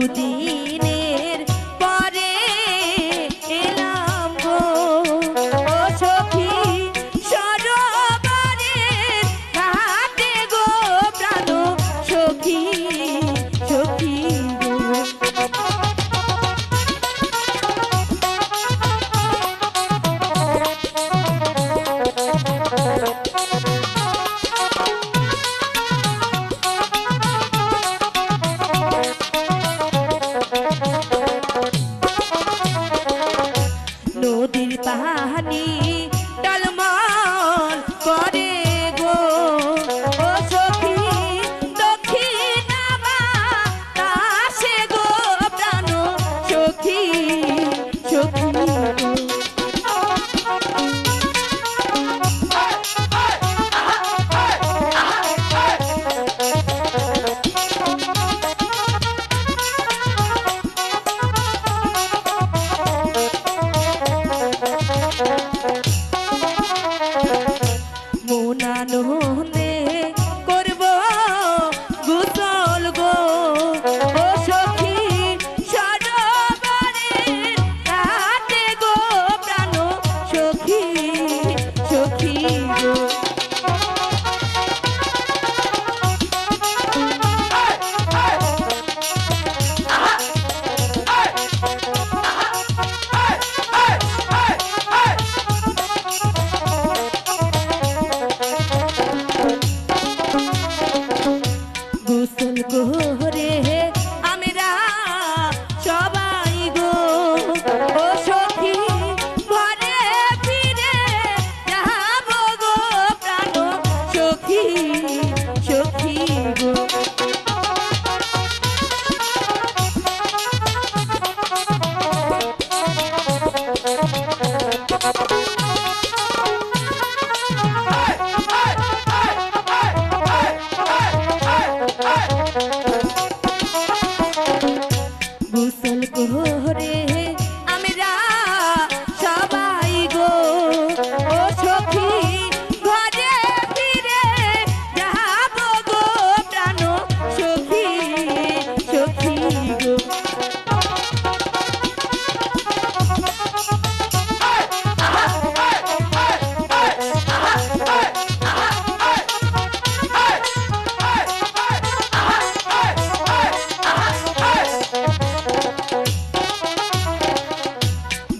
দুদিনে নদীর পাহানি মোনাননে করব গোসল আমরা সবাই গো। ও ফিরে যাব গো প্রাণ সখী। গোসল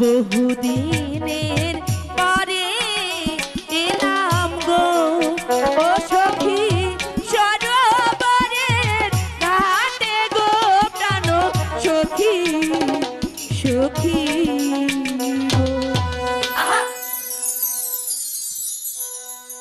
বহুদিনের পরে এলাম গো। ও সখী সরোবরের ঘাটে গো প্রাণ সখী সখী।